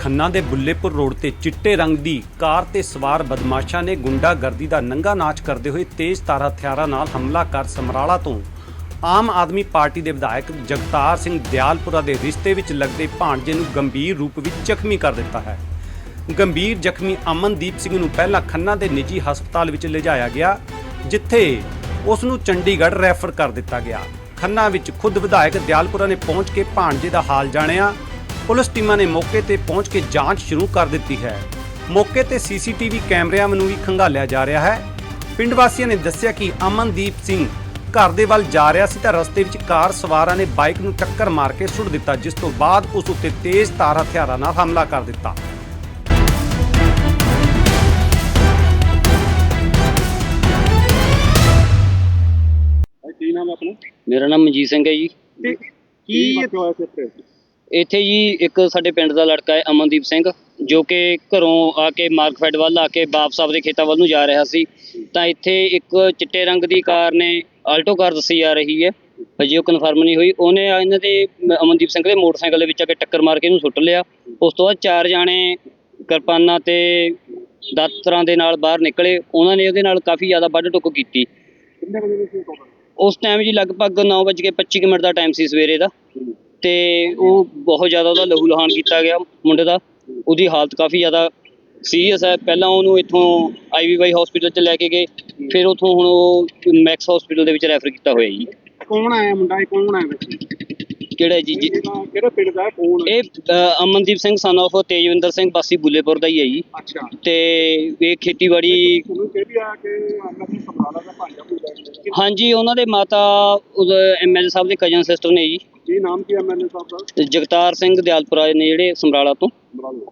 ਖੰਨਾ ਦੇ ਬੁੱਲੇਪੁਰ ਰੋਡ ਤੇ ਚਿੱਟੇ ਰੰਗ ਦੀ ਕਾਰ ਤੇ ਸਵਾਰ ਬਦਮਾਸ਼ਾਂ ਨੇ ਗੁੰਡਾਗਰਦੀ ਦਾ ਨੰਗਾ ਨਾਚ ਕਰਦੇ ਹੋਏ ਤੇਜ਼ ਤਾਰਾ ਹਥਿਆਰਾਂ ਨਾਲ ਹਮਲਾ ਕਰ ਸਮਰਾਲਾ ਤੋਂ ਆਮ ਆਦਮੀ ਪਾਰਟੀ ਦੇ ਵਿਧਾਇਕ ਜਗਤਾਰ ਸਿੰਘ ਦਿਆਲਪੁਰਾ ਦੇ ਰਿਸ਼ਤੇ ਵਿੱਚ ਲੱਗਦੇ ਭਾਣਜੇ ਨੂੰ ਗੰਭੀਰ ਰੂਪ ਵਿੱਚ ਜ਼ਖਮੀ ਕਰ ਦਿੱਤਾ ਹੈ। ਗੰਭੀਰ ਜ਼ਖਮੀ ਅਮਨਦੀਪ ਸਿੰਘ ਨੂੰ ਪਹਿਲਾਂ ਖੰਨਾ ਦੇ ਨਿੱਜੀ ਹਸਪਤਾਲ ਵਿੱਚ ਲਿਜਾਇਆ ਗਿਆ, ਜਿੱਥੇ ਉਸ ਨੂੰ ਚੰਡੀਗੜ੍ਹ ਰੈਫਰ ਕਰ ਦਿੱਤਾ ਗਿਆ। ਖੰਨਾ ਵਿੱਚ ਖੁਦ ਵਿਧਾਇਕ ਦਿਆਲਪੁਰਾ ਨੇ ਪਹੁੰਚ ਕੇ ਭਾਣਜੇ ਦਾ ਹਾਲ ਜਾਣਿਆ। ਪੁਲਿਸ ਟੀਮਾਂ ਨੇ ਮੌਕੇ ਤੇ ਪਹੁੰਚ ਕੇ ਜਾਂਚ ਸ਼ੁਰੂ ਕਰ ਦਿੱਤੀ ਹੈ। ਮੌਕੇ ਤੇ ਸੀਸੀਟੀਵੀ ਕੈਮਰਿਆਂ ਨੂੰ ਵੀ ਖੰਗਾਲਿਆ ਜਾ ਰਿਹਾ ਹੈ। ਪਿੰਡ ਵਾਸੀਆਂ ਨੇ ਦੱਸਿਆ ਕਿ ਅਮਨਦੀਪ ਸਿੰਘ ਘਰ ਦੇ ਵੱਲ ਜਾ ਰਿਹਾ ਸੀ ਤਾਂ ਰਸਤੇ ਵਿੱਚ ਕਾਰ ਸਵਾਰਾਂ ਨੇ ਬਾਈਕ ਨੂੰ ਟੱਕਰ ਮਾਰ ਕੇ ਸੁੱਟ ਦਿੱਤਾ ਜਿਸ ਤੋਂ ਬਾਅਦ ਉਸ ਉੱਤੇ ਤੇਜ਼ ਤਾਰ ਹਥਿਆਰਾਂ ਨਾਲ ਹਮਲਾ ਕਰ ਦਿੱਤਾ। ਕੀ ਨਾਮ ਹੈ ਆਪਣਾ? ਮੇਰਾ ਨਾਮ ਮਨਜੀਤ ਸਿੰਘ ਹੈ ਜੀ। ਕੀ ਹੋਇਆ ਸੀ ਇੱਥੇ ਜੀ ਇੱਕ ਸਾਡੇ ਪਿੰਡ ਦਾ ਲੜਕਾ ਹੈ ਅਮਨਦੀਪ ਸਿੰਘ ਜੋ ਕਿ ਘਰੋਂ ਆ ਕੇ ਮਾਰਕਫੈਡ ਵੱਲ ਆ ਕੇ ਵਾਪਸ ਆਪਦੇ ਖੇਤਾਂ ਵੱਲ ਨੂੰ ਜਾ ਰਿਹਾ ਸੀ। ਤਾਂ ਇੱਥੇ ਇੱਕ ਚਿੱਟੇ ਰੰਗ ਦੀ ਕਾਰ ਨੇ ਆਲਟੋ ਕਾਰ ਦੱਸੀ ਜਾ ਰਹੀ ਹੈ। ਹਜੇ ਉਹ ਕਨਫਰਮ ਨਹੀਂ ਹੋਈ। ਉਹਨੇ ਇਹਨਾਂ ਦੇ ਅਮਨਦੀਪ ਸਿੰਘ ਦੇ ਮੋਟਰਸਾਈਕਲ ਦੇ ਵਿੱਚ ਆ ਕੇ ਟੱਕਰ ਮਾਰ ਕੇ ਇਹਨੂੰ ਸੁੱਟ ਲਿਆ। ਉਸ ਤੋਂ ਬਾਅਦ ਚਾਰ ਜਾਣੇ ਕਿਰਪਾਨਾਂ ਤੇ ਦਾਤਰਾਂ ਦੇ ਨਾਲ ਬਾਹਰ ਨਿਕਲੇ। ਉਹਨਾਂ ਨੇ ਉਹਦੇ ਨਾਲ ਕਾਫੀ ਜ਼ਿਆਦਾ ਵੱਢ ਟੁੱਕ ਕੀਤੀ। ਉਸ ਟਾਈਮ ਜੀ ਲਗਭਗ 9:25 ਮਿੰਟ ਦਾ ਟਾਈਮ ਸੀ ਸਵੇਰੇ ਦਾ। ਤੇ ਉਹ ਬਹੁਤ ਜ਼ਿਆਦਾ ਉਹਦਾ ਲਹੂ ਲਹਾਨ ਕੀਤਾ ਗਿਆ ਮੁੰਡੇ ਦਾ। ਉਹਦੀ ਹਾਲਤ ਕਾਫੀ ਜ਼ਿਆਦਾ ਸੀਰੀਅਸ ਹੈ। ਪਹਿਲਾਂ ਉਹਨੂੰ ਇੱਥੋਂ ਆਈਵੀਵਾਈ ਹਸਪੀਟਲ 'ਚ ਲੈ ਕੇ ਗਏ। ਫਿਰ ਉੱਥੋਂ ਹੁਣ ਉਹ ਮੈਕਸ ਹਸਪੀਟਲ ਦੇ ਵਿੱਚ ਰੈਫਰ ਕੀਤਾ ਹੋਇਆ ਜੀ। ਕੌਣ ਆਇਆ ਮੁੰਡਾ? ਇਹ ਕੌਣ ਆਇਆ ਵਿੱਚ? ਕਿਹੜਾ ਜੀ ਜੀ? ਕਿਹੜੇ ਪਿੰਡ ਦਾ ਕੌਣ ਇਹ ਅ, ਅਮਨਦੀਪ ਸਿੰਘ ਸਨ of ਤੇਜਵਿੰਦਰ ਸਿੰਘ ਬਾਸੀ ਬੁੱਲੇਪੁਰ ਦਾ ਹੀ ਹੈ ਜੀ। ਅੱਛਾ। ਤੇ ਇਹ ਖੇਤੀਬਾੜੀ ਤੁਹਾਨੂੰ ਇਹ ਵੀ ਆ ਕਿ ਅੰਦਰ ਦੀ ਸਮਰਾਲਾ ਦਾ ਭਾਂਜਾ ਭੂਜਾ ਹਾਂਜੀ ਉਹਨਾਂ ਦੇ ਮਾਤਾ ਐਮਐਲਏ ਸਾਹਿਬ ਦੇ ਕਜ਼ਨ ਸਿਸਟਰ ਨੇ ਜੀ। ਕੀ ਨਾਮ ਕੀ ਐਮਐਲਏ ਸਾਹਿਬ ਦਾ? ਤੇ ਜਗਤਾਰ ਸਿੰਘ ਦਿਆਲਪੁਰਾ ਨੇ ਜਿਹੜੇ ਸਮਰਾਲਾ ਤੋਂ।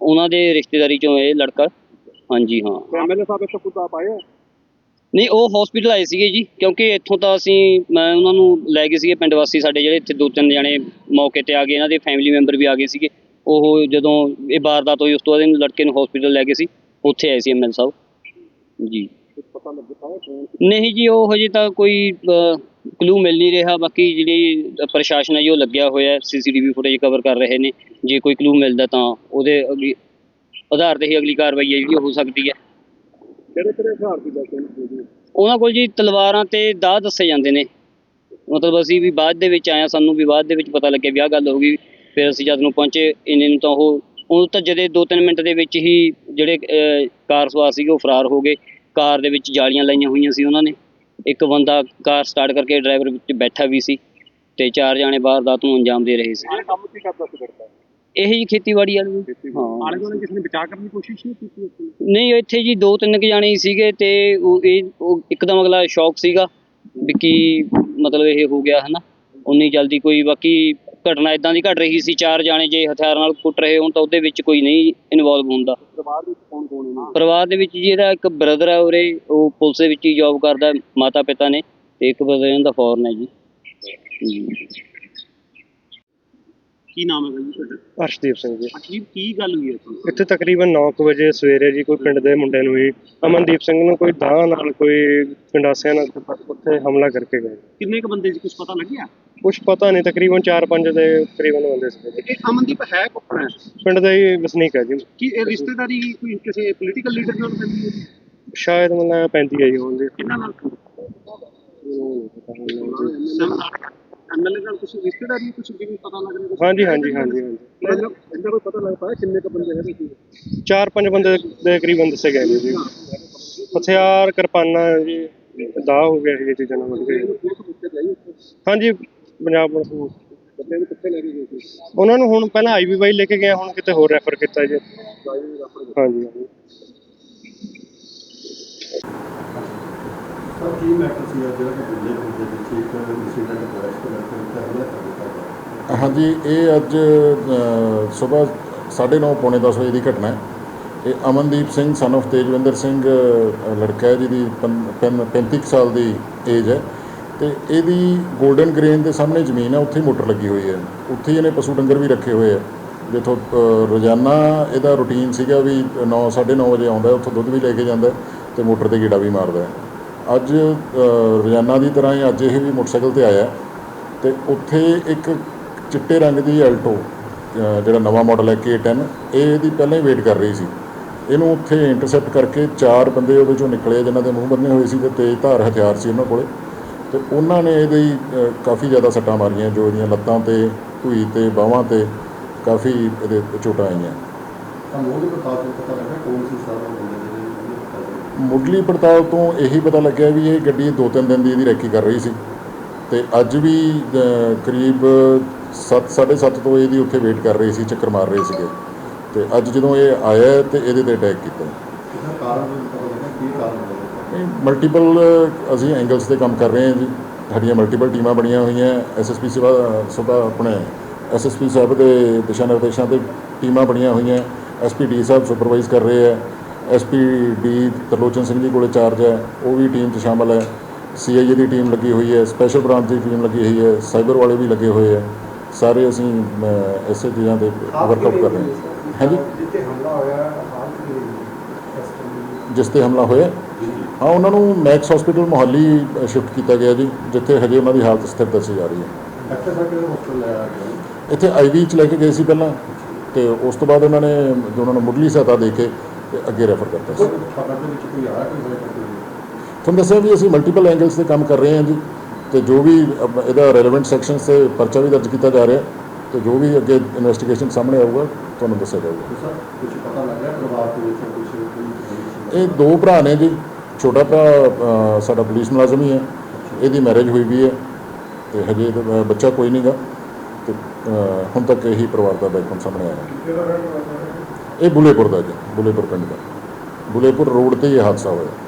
ਉਹਨਾਂ ਦੇ ਰਿਸ਼ਤੇਦਾਰੀ ਚੋਂ ਇਹ ਲੜਕਾ। ਹਾਂਜੀ ਹਾਂ। ਐਮਐਲਏ ਸਾਹਿਬ ਇੱਥੇ ਖੁਦ ਆਪ ਆਏ ਆ? ਨਹੀਂ, ਉਹ ਹਸਪੀਟਲ ਆਏ ਸੀਗੇ ਜੀ, ਕਿਉਂਕਿ ਇੱਥੋਂ ਤਾਂ ਅਸੀਂ, ਮੈਂ ਉਹਨਾਂ ਨੂੰ ਲੈ ਗਏ ਸੀਗੇ ਪਿੰਡ ਵਾਸੀ ਸਾਡੇ ਜਿਹੜੇ, ਇੱਥੇ ਦੋ ਤਿੰਨ ਜਣੇ ਮੌਕੇ ਤੇ ਆ ਗਏ, ਇਹਨਾਂ ਦੇ ਫੈਮਿਲੀ ਮੈਂਬਰ ਵੀ ਆ ਗਏ ਸੀਗੇ। ਉਹ ਜਦੋਂ ਇਹ ਵਾਰਦਾਤ ਹੋਈ, ਉਸ ਤੋਂ ਬਾਅਦ ਇਹਨੂੰ ਲੜਕੇ ਨੂੰ ਹਸਪੀਟਲ ਲੈ ਗਏ ਸੀ, ਉੱਥੇ ਆਏ ਸੀ ਐਮਐਲ ਸਾਹਿਬ। ਜੀ। ਪਤਾ ਲੱਗ ਨਹੀਂ ਜੀ, ਉਹ ਹਜੇ ਤਾਂ ਕੋਈ ਕਲੂ ਮਿਲ ਨਹੀਂ ਰਿਹਾ, ਬਾਕੀ ਜਿਹੜੀ ਪ੍ਰਸ਼ਾਸਨ ਹੈ ਜੀ, ਉਹ ਲੱਗਿਆ ਹੋਇਆ ਹੈ ਸੀਸੀਟੀਵੀ ਫੁਟੇਜ ਕਵਰ ਕਰ ਰਹੇ ਨੇ। ਜੇ ਕੋਈ ਕਲੂ ਮਿਲਦਾ ਤਾਂ ਉਹਦੇ ਅਗਲੀ, ਆਧਾਰ ਤੇ ਹੀ ਅਗਲੀ ਕਾਰਵਾਈ ਹੈ ਜਿਹੜੀ ਹੋ ਸਕਦੀ ਹੈ। ਕਿਹੜੇ ਕਿਹੜੇ ਹਥਿਆਰ ਦੀ ਉਹਨਾਂ ਕੋਲ ਜੀ ਤਲਵਾਰਾਂ ਤੇ ਦਾਅ ਦੱਸੇ ਜਾਂਦੇ ਨੇ। ਮਤਲਬ ਅਸੀਂ ਵੀ ਬਾਅਦ ਦੇ ਵਿੱਚ ਆਇਆ ਸਾਨੂੰ ਵੀ ਬਾਅਦ ਦੇ ਵਿੱਚ ਪਤਾ ਲੱਗਿਆ ਵੀ ਆਹ ਗੱਲ ਹੋ ਗਈ। ਫਿਰ ਅਸੀਂ ਜਦ ਨੂੰ ਪਹੁੰਚੇ ਇੰਨੇ ਨੂੰ ਤਾਂ ਉਹ ਉਹ ਤਾਂ ਜਦੇ 2-3 ਮਿੰਟ ਦੇ ਵਿੱਚ ਹੀ ਜਿਹੜੇ ਕਾਰ ਸਵਾਰ ਸੀਗੇ ਉਹ ਫਰਾਰ ਹੋ ਗਏ। ਕਾਰ ਦੇ ਵਿੱਚ ਜਾਲੀਆਂ ਲਾਈਆਂ ਹੋਈਆਂ ਸੀ ਉਹਨਾਂ ਨੇ। ਇੱਕ ਬੰਦਾ ਕਾਰ ਸਟਾਰਟ ਕਰਕੇ ਡਰਾਈਵਰ ਵਿੱਚ ਬੈਠਾ ਵੀ ਸੀ ਤੇ ਚਾਰ ਜਾਣੇ ਵਾਰਦਾਤ ਨੂੰ ਅੰਜਾਮ ਦੇ ਰਹੇ ਸੀ। ਇਹ ਕੰਮ ਕੀ ਕਰਦਾ ਸੀ ਲੜਕਾ ਇਹ ਜੀ ਖੇਤੀਬਾੜੀ ਵਾਲੇ ਹਾਂ ਆਲੇ ਦੁਆਲੇ ਕਿਸੇ ਨੇ ਬਚਾ ਕਰਨ ਦੀ ਕੋਸ਼ਿਸ਼ ਨਹੀਂ ਕੀਤੀ ਉੱਥੇ ਨਹੀਂ ਇੱਥੇ ਜੀ ਦੋ ਤਿੰਨ ਕੁ ਜਾਣੇ ਹੀ ਸੀਗੇ ਤੇ ਉਹ ਇਹ ਉਹ ਇੱਕਦਮ ਅਗਲਾ ਸ਼ੌਕ ਸੀਗਾ ਵੀ ਕੀ ਮਤਲਬ ਇਹ ਹੋ ਗਿਆ ਹਨਾ? ਉਨੀ ਜਲਦੀ ਕੋਈ ਬਾਕੀ ਘਟਨਾ ਇਦਾਂ ਦੀ ਘਟ ਰਹੀ ਸੀ ਚਾਰ ਜਾਣੇ ਜੇ ਹਥਿਆਰ ਨਾਲ ਕੁੱਟ ਰਹੇ ਹੋਣ ਤਾਂ ਉਹਦੇ ਵਿੱਚ ਕੋਈ ਨਹੀਂ ਇਨਵੋਲਵ ਹੁੰਦਾ। ਪਰਿਵਾਰ ਵਿੱਚ ਕੌਣ ਕੌਣ ਹੈ ਪਰਿਵਾਰ ਦੇ ਵਿੱਚ ਜੀ ਇਹਦਾ ਇੱਕ ਬ੍ਰਦਰ ਹੈ ਉਰੇ ਉਹ ਪੁਲਿਸ ਦੇ ਵਿੱਚ ਹੀ ਜੌਬ ਕਰਦਾ ਮਾਤਾ ਪਿਤਾ ਨੇ ਤੇ ਇੱਕ ਬ੍ਰਦਰ ਇਹਨਾਂ ਦਾ ਫੋਰਨ ਹੈ ਜੀ ਜੀ। ਕੀ ਨਾਮ ਹੈ ਜੀ ਤੁਹਾਡਾ? ਅਰਸ਼ਦੀਪ ਸਿੰਘ ਜੀ। ਅਕੀਬ ਕੀ ਗੱਲ ਹੋਈ ਹੈ ਇੱਥੇ? ਇੱਥੇ ਤਕਰੀਬਨ 9 ਵਜੇ ਸਵੇਰੇ ਜੀ ਕੋਈ ਪਿੰਡ ਦੇ ਮੁੰਡੇ ਨੂੰ ਹੀ ਅਮਨਦੀਪ ਸਿੰਘ ਨੂੰ ਕੋਈ ਦਾਹ ਨਾਲ ਕੋਈ ਪਿੰਡਾਸਿਆਂ ਨਾਲ ਉੱਥੇ ਹਮਲਾ ਕਰਕੇ ਗਏ। ਕਿੰਨੇ ਕ ਬੰਦੇ ਸੀ? ਕੁਝ ਪਤਾ ਲੱਗਿਆ? ਕੁਝ ਪਤਾ ਨਹੀਂ ਤਕਰੀਬਨ 4-5 ਦੇ ਤਕਰੀਬਨ ਬੰਦੇ ਸੀ ਇਹ ਅਮਨਦੀਪ ਹੈ ਕੌਣ ਹੈ? ਪਿੰਡ ਦਾ ਹੀ ਵਸਨੀਕ ਹੈ ਜੀ। ਕੀ ਇਹ ਰਿਸ਼ਤੇਦਾਰੀ ਕੋਈ ਕਿਸੇ ਪੋਲੀਟੀਕਲ ਲੀਡਰ ਨਾਲ ਪੈਂਦੀ ਹੈ ਸ਼ਾਇਦ ਮੈਨੂੰ ਪੈਂਦੀ ਹੈ ਜੀ ਹੁੰਦੀ ਕਿੰਨਾ ਨਾਲ? ਐਮਐਲਏ ਨਾਲ ਕੁਝ ਰਿਸ਼ਤੇਦਾਰੀ ਕੁਝ ਜਿਵੇਂ ਪਤਾ ਲੱਗ ਰਿਹਾ? ਹਾਂਜੀ ਹਾਂਜੀ ਹਾਂਜੀ ਹਾਂਜੀ। ਇਹਦਾ ਇਹਦਾ ਕੋਈ ਪਤਾ ਲੱਗ ਪਾਇਆ ਕਿੰਨੇ ਕ ਬੰਦੇ ਹੈਗੇ ਸੀ? 4-5 ਬੰਦੇ ਦੇ ਕਰੀਬਨ ਦੱਸੇ ਗਏ ਨੇ ਜੀ। ਹਥਿਆਰ ਕਿਰਪਾਨਾਂ ਜੀ ਦਾਹ ਹੋ ਗਿਆ ਇਹ ਚੀਜ਼ਾਂ ਨਾਲ। ਮਿਲ ਹਾਂਜੀ ਪੰਜਾਬ ਪੁਲਿਸ ਨੂੰ। ਬੰਦੇ ਨੂੰ ਕਿੱਥੇ ਲੈ ਕੇ ਗਏ ਸੀ? ਉਹਨਾਂ ਨੂੰ ਹੁਣ ਪਹਿਲਾਂ ਆਈਵੀਵਾਈ ਲੈ ਕੇ ਗਏ ਹੁਣ ਕਿਤੇ ਹੋਰ ਰੈਫਰ ਕੀਤਾ ਜੀ। ਹਾਂਜੀ ਹਾਂਜੀ। ਸਰ, ਕੀ ਮੈਟਰ ਸੀ ਜਿਹੜਾ ਕਿ ਦਿੱਲੀ ਦੇ ਵਿੱਚ ਇੱਕ ਇਨਸੀਡੈਂਟ ਹੋਇਆ ਇਸ ਤੋਂ ਲੈ ਹਮਲਾ ਹਾਂਜੀ, ਇਹ ਅੱਜ ਸਵੇਰ 9:30 ਪੌਣੇ 10 ਵਜੇ ਦੀ ਘਟਨਾ ਹੈ। ਇਹ ਅਮਨਦੀਪ ਸਿੰਘ ਸਨ of ਤੇਜਵਿੰਦਰ ਸਿੰਘ ਲੜਕਾ ਹੈ, ਜਿਹਦੀ ਪੰ- ਪੈਂ- 35 ਕੁ ਸਾਲ ਦੀ ਏਜ ਹੈ। ਤੇ ਇਹਦੀ 골ਡਨ ਗ੍ਰੇਨ ਦੇ ਸਾਹਮਣੇ ਜ਼ਮੀਨ ਹੈ, ਉੱਥੇ ਹੀ ਮੋਟਰ ਲੱਗੀ ਹੋਈ ਹੈ। ਉੱਥੇ ਹੀ ਇਹਨੇ ਪਸ਼ੂ ਡੰਗਰ ਵੀ ਰੱਖੇ ਹੋਏ ਆ ਜਿੱਥੋਂ ਰੋਜ਼ਾਨਾ ਇਹਦਾ ਰੁਟੀਨ ਸੀਗਾ ਵੀ 9 9:30 ਵਜੇ ਆਉਂਦਾ ਉੱਥੋਂ ਦੁੱਧ ਵੀ ਲੈ ਕੇ ਜਾਂਦਾ ਤੇ ਮੋਟਰ ਤੇ ਗੇੜਾ ਵੀ ਮਾਰਦਾ ਹੈ। ਅੱਜ ਰੋਜ਼ਾਨਾ ਦੀ ਤਰ੍ਹਾਂ ਹੀ ਅੱਜ ਇਹ ਵੀ ਮੋਟਰਸਾਈਕਲ ਤੇ ਆਇਆ। ਤੇ ਉੱਥੇ ਇੱਕ ਚਿੱਟੇ ਰੰਗ ਦੀ ਐਲਟੋ ਜਿਹੜਾ ਨਵਾਂ ਮਾਡਲ ਹੈ K10 ਇਹ ਇਹਦੀ ਪਹਿਲਾਂ ਹੀ ਵੇਟ ਕਰ ਰਹੀ ਸੀ। ਇਹਨੂੰ ਉੱਥੇ ਇੰਟਰਸੈਪਟ ਕਰਕੇ ਚਾਰ ਬੰਦੇ ਉਹਦੇ ਚੋਂ ਨਿਕਲੇ ਜਿਨ੍ਹਾਂ ਦੇ ਮੂੰਹ ਬੰਨੇ ਹੋਏ ਸੀ ਤੇ ਤੇਜ਼ ਧਾਰ ਹਥਿਆਰ ਸੀ ਉਹਨਾਂ ਕੋਲੇ। ਤੇ ਉਹਨਾਂ ਨੇ ਇਹਦੇ ਕਾਫੀ ਜ਼ਿਆਦਾ ਸੱਟਾਂ ਮਾਰੀਆਂ, ਜੋ ਇਹਦੀਆਂ ਲੱਤਾਂ ਤੇ ਢੂਈ ਤੇ, ਬਾਹਾਂ ਤੇ ਕਾਫੀ ਇਹਦੇ ਚੋਟਾਂ ਆਈਆਂ। ਤਾਂ ਮੋਹ ਦੇ ਪਤਾ ਲੱਗਾ ਕੌਣ ਸੀ ਸਾਰਾ ਬੰਦੇ ਜਿਹੜੇ ਇਹਨੂੰ ਪਤਾ ਲੱਗਾ ਮੁੱਢਲੀ ਪੜਤਾਲ ਤੋਂ ਇਹੀ ਪਤਾ ਲੱਗਿਆ ਵੀ ਇਹ ਗੱਡੀ ਦੋ ਤਿੰਨ ਦਿਨ ਦੀ ਇਹਦੀ ਰੈਕੀ ਕਰ ਰਹੀ ਸੀ। ਤੇ ਅੱਜ ਵੀ ਕਰੀਬ 7:30 ਤੋਂ ਇਹਦੀ ਉੱਥੇ ਵੇਟ ਕਰ ਰਹੀ ਸੀ ਚੱਕਰ ਮਾਰ ਰਹੇ ਸੀਗੇ। ਤੇ ਅੱਜ ਜਦੋਂ ਇਹ ਆਇਆ ਤੇ ਇਹਦੇ ਤੇ ਅਟੈਕ ਕੀਤਾ ਮਲਟੀਪਲ ਅਸੀਂ ਐਂਗਲਸ ਤੇ ਕੰਮ ਕਰ ਰਹੇ ਹਾਂ ਜੀ। ਸਾਡੀਆਂ ਮਲਟੀਪਲ ਟੀਮਾਂ ਬਣੀਆਂ ਹੋਈਆਂ ਐਸਐਸਪੀ ਸਭਾ ਸਭਾ ਆਪਣੇ ਐਸਐਸਪੀ ਸਾਹਿਬ ਦੇ ਦਿਸ਼ਾ ਨਿਰਦੇਸ਼ਾਂ ਤੇ ਟੀਮਾਂ ਬਣੀਆਂ ਹੋਈਆਂ ਐਸਪੀ ਡੀ ਸਾਹਿਬ ਸੁਪਰਵਾਈਜ਼ ਕਰ ਰਹੇ ਹੈ। ਐਸਪੀ ਡੀ ਤਰਲੋਚਨ ਸਿੰਘ ਜੀ ਕੋਲੇ ਚਾਰਜ ਹੈ ਉਹ ਵੀ ਟੀਮ 'ਚ ਸ਼ਾਮਲ ਹੈ। ਸੀਆਈਏ ਦੀ ਟੀਮ ਲੱਗੀ ਹੋਈ ਹੈ ਸਪੈਸ਼ਲ ਬ੍ਰਾਂਚ ਦੀ ਟੀਮ ਲੱਗੀ ਹੋਈ ਹੈ ਸਾਈਬਰ ਵਾਲੇ ਵੀ ਲੱਗੇ ਹੋਏ ਹੈ। ਸਾਰੇ ਅਸੀਂ ਇਸੇ ਚੀਜ਼ਾਂ ਤੇ ਵਰਕਆਊਟ ਕਰ ਰਹੇ ਹਾਂ। ਹਾਂਜੀ? ਜਿੱਥੇ ਹਮਲਾ ਹੋਇਆ ਜਿਸ ਤੇ ਹਮਲਾ ਹੋਇਆ? ਹਾਂ ਉਹਨਾਂ ਨੂੰ ਮੈਕਸ ਹਸਪੀਟਲ ਮੁਹੱਲੀ ਸ਼ਿਫਟ ਕੀਤਾ ਗਿਆ ਜੀ ਜਿੱਥੇ ਹਜੇ ਉਹਨਾਂ ਦੀ ਹਾਲਤ ਸਥਿਰ ਦੱਸੀ ਜਾ ਰਹੀ ਹੈ। ਇੱਥੇ ਆਈਵੀ ਚ ਲੈ ਕੇ ਗਏ ਸੀ ਪਹਿਲਾਂ ਤੇ ਉਸ ਤੋਂ ਬਾਅਦ ਉਹਨਾਂ ਨੇ ਜੋ ਉਹਨਾਂ ਨੂੰ ਮੁੱਢਲੀ ਸਹਾਇਤਾ ਦੇ ਕੇ ਤੇ ਅੱਗੇ ਰੈਫਰ ਕਰਤਾ ਸੀ। ਤੁਹਾਨੂੰ ਦੱਸਿਆ ਵੀ ਅਸੀਂ ਮਲਟੀਪਲ ਐਂਗਲਸ ਤੇ ਕੰਮ ਕਰ ਰਹੇ ਹਾਂ ਜੀ ਤੇ ਜੋ ਵੀ ਇਹਦਾ ਰੈਲੇਵੈਂਟ ਸੈਕਸ਼ਨਸ ਤੇ ਪਰਚਾ ਵੀ ਦਰਜ ਕੀਤਾ ਜਾ ਰਿਹਾ ਤੇ ਜੋ ਵੀ ਅੱਗੇ ਇਨਵੈਸਟੀਗੇਸ਼ਨ ਸਾਹਮਣੇ ਆਊਗਾ ਤੁਹਾਨੂੰ ਦੱਸਿਆ ਜਾਊਗਾ। ਸਰ ਕੁਝ ਪਤਾ ਲੱਗਾ ਪਰਿਵਾਰ ਦੇ ਵਿੱਚ ਕੁਝ ਕੋਈ ਇਹ ਦੋ ਭਰਾ ਨੇ ਜੀ ਛੋਟਾ ਭਰਾ ਸਾਡਾ ਪੁਲਿਸ ਮੁਲਾਜ਼ਮ ਹੀ ਹੈ ਇਹਦੀ ਮੈਰਿਜ ਹੋਈ ਵੀ ਹੈ ਤੇ ਹਜੇ ਬੱਚਾ ਕੋਈ ਨਹੀਂਗਾ ਤੇ ਹੁਣ ਤੱਕ ਇਹੀ ਪਰਿਵਾਰ ਦਾ ਬੈਕਗ੍ਰਾਉਂਡ ਸਾਹਮਣੇ ਆਇਆ। ਇਹ ਬੁਲੇਪੁਰ ਦਾ ਜੀ। ਬੁਲੇਪੁਰ ਪਿੰਡ ਦਾ। ਬੁਲੇਪੁਰ ਰੋਡ ਤੇ ਹੀ ਇਹ ਹਾਦਸਾ ਹੋਇਆ।